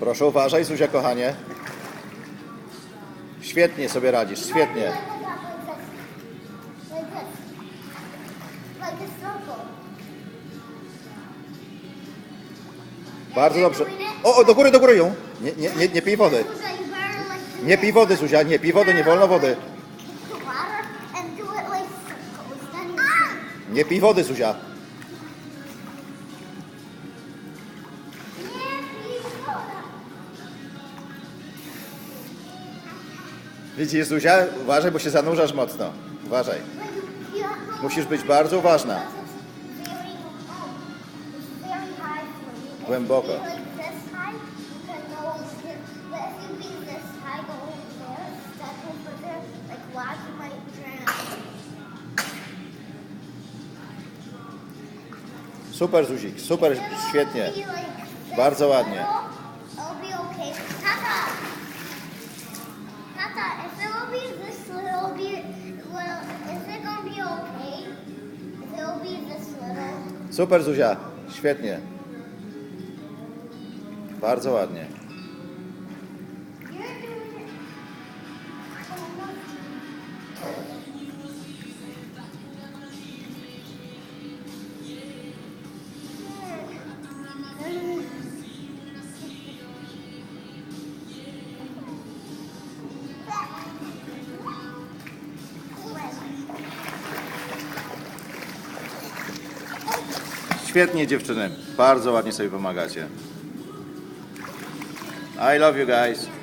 Proszę uważaj, Zuzia kochanie. Świetnie sobie radzisz, świetnie. Bardzo dobrze. O, o, do góry, do góry ją. Nie, nie, nie, nie pij wody. Nie pij wody, Zuzia, nie pij wody, nie wolno wody. Nie pij wody, Zuzia. Widzisz, Zuzia? Uważaj, bo się zanurzasz mocno. Uważaj. Musisz być bardzo uważna. Głęboko. you be like this high, you Super, Zuzia, świetnie. Bardzo ładnie. Świetnie, dziewczyny. Bardzo ładnie sobie pomagacie. I love you guys.